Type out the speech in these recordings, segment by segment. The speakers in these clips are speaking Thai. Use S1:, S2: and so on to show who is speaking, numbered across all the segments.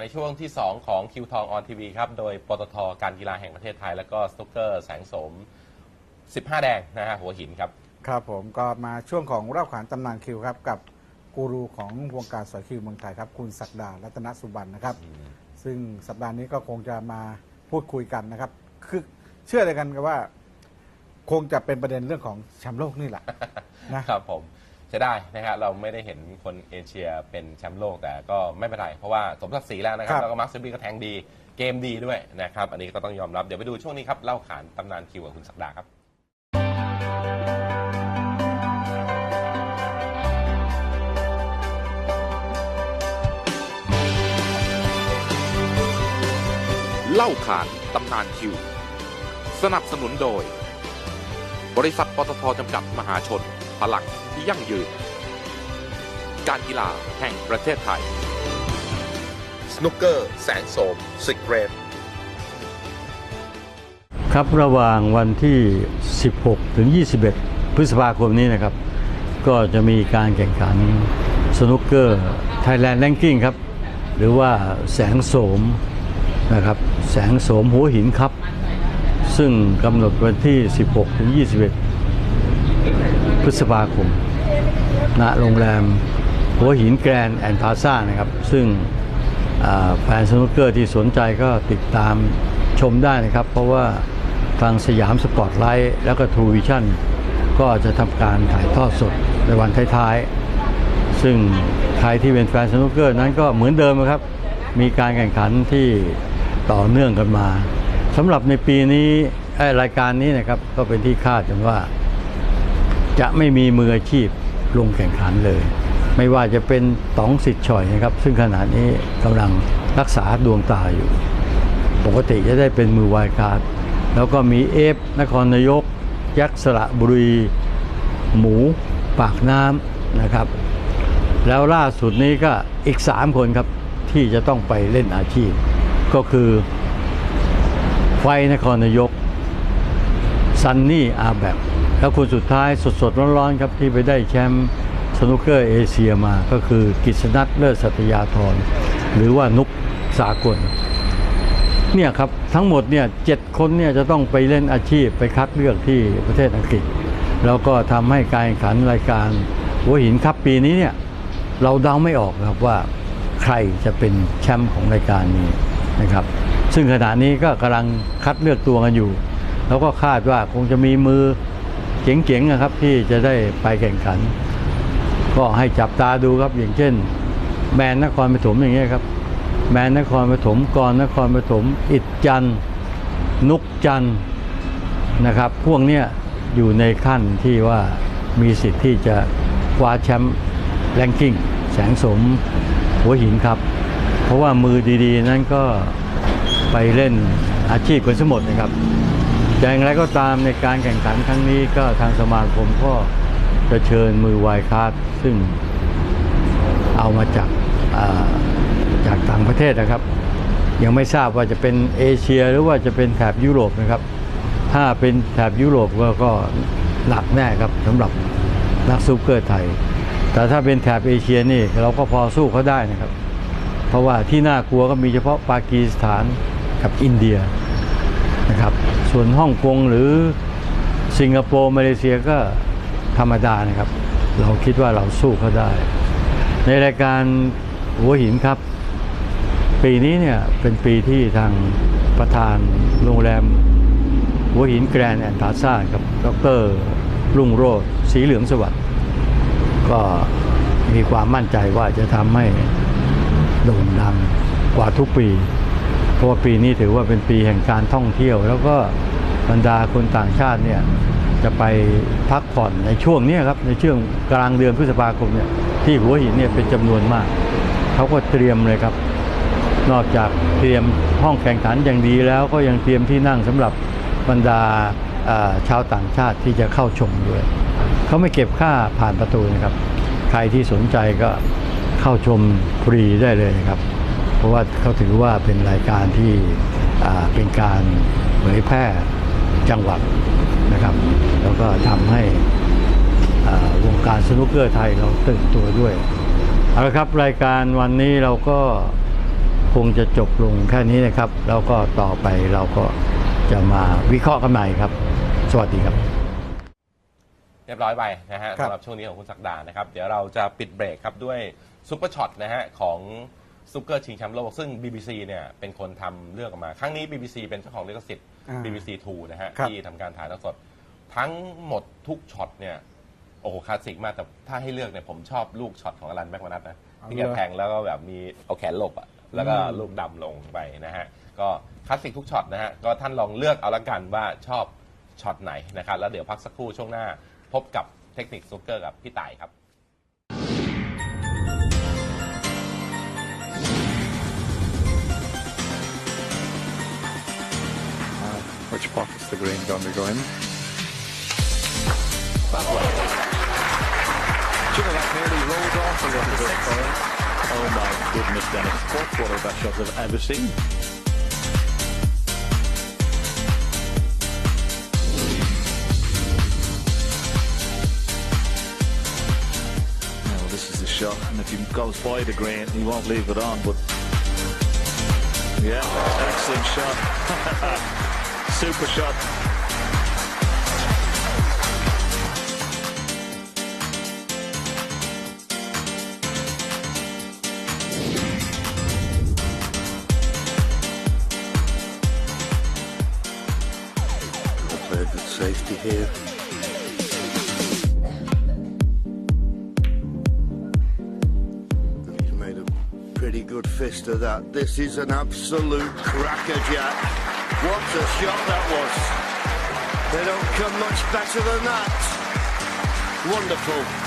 S1: ในช่วงที่ 2 ของคิวทองออนทีวีครับ โดยปตทการกีฬาแห่งประเทศไทย แล้วก็สนุกเกอร์แสงโสม 15 แดงนะฮะหัวหินครับ
S2: ครับผมก็มาช่วงของรอบขานตำนานคิวครับ กับกูรูของวงการสอยคิวเมืองไทยครับ คุณศักดารัตนสุบันนะครับ ซึ่งสัปดาห์นี้ก็คงจะมาพูดคุยกันนะครับ คือเชื่อเลยกันว่า คงจะเป็นประเด็นเรื่องของแชมป์โลกนี่แหละนะ
S1: ครับผม จะได้นะฮะเราไม่ได้เห็นคนเอเชียเป็นแชมป์โลกแต่ก็ไม่เป็นไรเพราะว่าสมศักดิ์ศรีแล้วนะครับ
S2: ครับ
S1: แล้วก็มาร์คซิบี้ก็แทงดีเกมดีด้วยนะครับอันนี้ก็ต้องยอมรับเดี๋ยวไปดูช่วงนี้ครับเล่าขานตำนานคิวกับคุณศักดาครับ
S3: เล่าขานตำนานคิว สนับสนุนโดย บริษัทปตทจำกัดมหาชน พลังที่ยั่งยืน การกีฬาแห่งประเทศไทย สนุกเกอร์แสงโสมสิกเรน
S4: ครับระหว่างวันที่ 16 ถึง 21 พฤษภาคมนี้นะครับ ก็จะมีการแข่งขันสนุกเกอร์ไทยแลนด์แ n งกิ้งครับ หรือว่าแสงโสมนะครับ แสงโสมหัวหินครับ ซึ่งกำหนดวันที่ 16 ถึง 21 พฤษภาคมณโรงแรมหัวหินแกรนด์แอนด์พาซ่านะครับ ซึ่งแฟนสนุกเกอร์ที่สนใจก็ติดตามชมได้นะครับ เพราะว่าทางสยามสปอร์ตไลท์แล้วก็ทูวิชั่นก็จะทำการถ่ายทอดสดในวันท้ายๆ ซึ่งใครที่เป็นแฟนสนุกเกอร์นั้นก็เหมือนเดิมนะครับ มีการแข่งขันที่ต่อเนื่องกันมาสำหรับในปีนี้รายการนี้นะครับก็เป็นที่คาดกันว่า จะไม่มีมืออาชีพลงแข่งขันเลย ไม่ว่าจะเป็นต๋องสิทธิ์ฉ่อยนะครับ ซึ่งขณะนี้กำลังรักษาดวงตาอยู่ ปกติจะได้เป็นมือวายการ์ดแล้วก็มีเอฟนครนายก ยักษ์สระบุรี หมู ปากน้ำนะครับ แล้วล่าสุดนี้ก็อีก 3 คนครับที่จะต้องไปเล่นอาชีพ ก็คือไฟนครนายกซันนี่อาแบก แล้วคนสุดท้ายสดๆร้อนๆครับที่ไปได้แชมป์สนุกเกอร์เอเชียมาก็คือกิษณัทเลิศสัตยาธรหรือว่านุกสากลเนี่ยครับทั้งหมดเนี่ยเจ็ดคนเนี่ยจะต้องไปเล่นอาชีพไปคัดเลือกที่ประเทศอังกฤษ แล้วก็ทำให้การแข่งขันรายการหัวหินครับปีนี้เนี่ยเราเดาไม่ออกครับว่าใครจะเป็นแชมป์ของรายการนี้นะครับ ซึ่งขณะนี้ก็กำลังคัดเลือกตัวกันอยู่ แล้วก็คาดว่าคงจะมีมือ เจ๋งๆนะครับที่จะได้ไปแข่งขัน ก็ให้จับตาดูครับอย่างเช่น แมนนครปฐมอย่างเงี้ยครับ แมนนครปฐมกรนครปฐมอิดจันนุกจันนะครับ พวกเนี้ยอยู่ในขั้นที่ว่ามีสิทธิ์ที่จะคว้าแชมป์แรงกิ้งแสงสมหัวหินครับ เพราะว่ามือดีๆ นั้นก็ไปเล่นอาชีพกันสมหมดนะครับ อย่างไรก็ตามในการแข่งขันครั้งนี้ก็ทางสมาคมก็จะเชิญมือวายคาร์ดซึ่งเอามาจากาจากต่างประเทศนะครับ ยังไม่ทราบว่าจะเป็นเอเชียหรือว่าจะเป็นแถบยุโรปนะครับ ถ้าเป็นแถบยุโรปก็ก็หนักแน่ครับสำหรับนักซูเปอร์ไทย แต่ถ้าเป็นแถบเอเชียนี่เราก็พอสู้เขาได้นะครับ เพราะว่าที่น่ากลัวก็มีเฉพาะปากีสถานกับอินเดีย นะครับ ส่วนฮ่องกงหรือสิงคโปร์มาเลเซียก็ธรรมดานะครับ เราคิดว่าเราสู้เขาได้ ในรายการหัวหินครับ ปีนี้เนี่ยเป็นปีที่ทางประธานโรงแรมหัวหินแกรนด์แอนด์ทาซ่าครับดรรุ่งโรจน์สีเหลืองสวัสดิ์ก็มีความมั่นใจว่าจะทำให้โด่งดังกว่าทุกปี เพราะว่าปีนี้ถือว่าเป็นปีแห่งการท่องเที่ยว แล้วก็บรรดาคนต่างชาติเนี่ยจะไปพักผ่อนในช่วงนี้ครับในช่วงกลางเดือนพฤษภาคมเนี่ยที่หัวหินเนี่ยเป็นจำนวนมากเขาก็เตรียมเลยครับ นอกจากเตรียมห้องแข่งขันอย่างดีแล้วก็ยังเตรียมที่นั่งสำหรับบรรดาชาวต่างชาติที่จะเข้าชมด้วยเขาไม่เก็บค่าผ่านประตูนะครับ ใครที่สนใจก็เข้าชมฟรีได้เลยนะครับ ราะว่าเขาถือว่าเป็นรายการที่อ่าเป็นการเผยแพร่จังหวัดนะครับ แล้วก็ทำให้อ่าวงการสนุกเกอร์ไทยเราตื่นตัวด้วยเอาละครับรายการวันนี้เราก็คคงจะจบลงแค่นี้นะครับ แล้วก็ต่อไปเราก็จะมาวิเคราะห์กันใหม่ครับ สวัสดีครับ
S1: เรียบร้อยไปนะฮะ
S2: ครับ
S1: สำหรับช่วงนี้ของคุณศักดานะครับ เดี๋ยวเราจะปิดเบรกครับด้วยซุปเปอร์ช็อตนะฮะของ ซุปเปอร์ชิงแชมป์โลก ซึ่ง BBC เนี่ยเป็นคนทำเรื่องออกมา ครั้งนี้ BBC เป็นเจ้าของลิขสิทธิ์
S2: อ่า
S1: BBC 2 นะฮะ
S2: ครับ
S1: ที่ทำการถ่ายทอดสด ทั้งหมดทุกช็อตเนี่ย โอ้โหคลาสสิกมาก แต่ถ้าให้เลือกเนี่ยผมชอบลูกช็อตของอลันแม็กมานัทนะที่แกแทงแล้วก็แบบมีเอาแขนหลบอะแล้วก็ลูกดำลงไปนะฮะ ก็คลาสสิกทุกช็อตนะฮะ ก็ท่านลองเลือกเอาละกันว่าชอบช็อตไหนนะครับ แล้วเดี๋ยวพักสักครู่ช่วงหน้า พบกับเทคนิคสนุกเกอร์กับพี่ต่ายครับ
S5: which pocket's the green going to go in?
S6: Do you know that nearly rolled off a little bit for him? Oh my goodness, Dennis. Fourth one of best shots I've ever seen. Now, this is the shot, and if he goes by the green, he won't leave it on, but. Yeah, excellent shot. Super shot.
S7: Safety here. He's made a pretty good fist of that. This is an absolute crackerjack. What a shot that was. They don't come much better than that. Wonderful.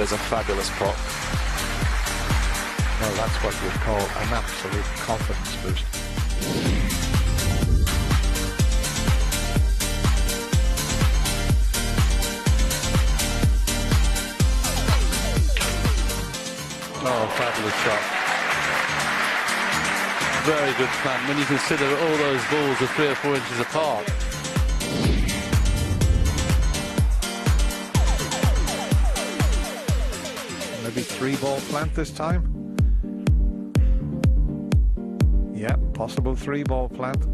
S6: That is a fabulous pot.
S5: Well, that's what you call an absolute confidence boost.
S6: Oh, fabulous shot. Very good plan when you consider all those balls are three or four inches apart.
S5: Three ball plant this time. Yeah, possible three ball plant.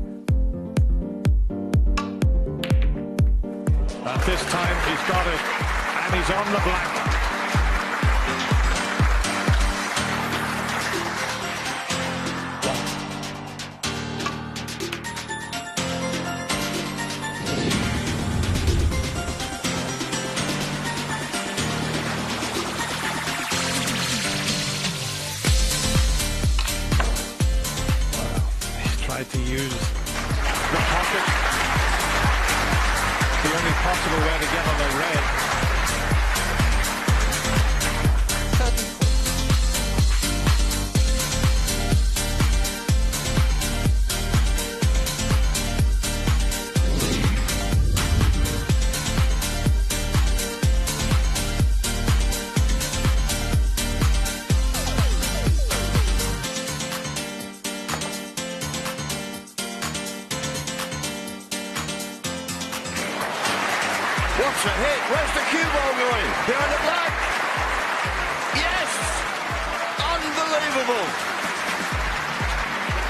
S5: And this time he's got it, and he's on the black. To use the pocket. The only possible way to get on the red.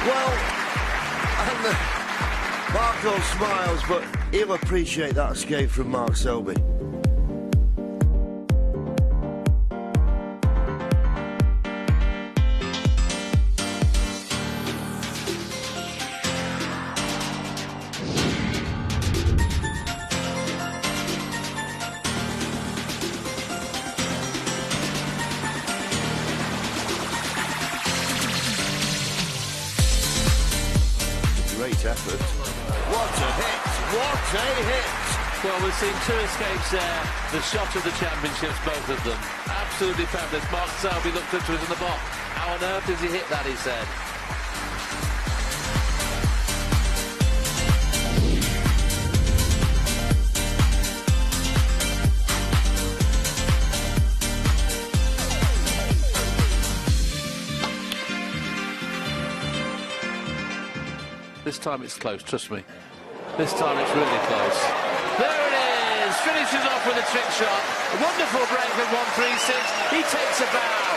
S7: Well, and Marco smiles, but he'll appreciate that escape from Mark Selby. Effort. What a hit! What a hit!
S6: Well, we've seen two escapes there. The shot of the championships, both of them. Absolutely fabulous. Mark Selby looked up to us in the box. How on earth does he hit that, he said. Time it's close, trust me. This time it's really close. There it is! Finishes off with a trick shot. A wonderful break from 136. He takes a bow.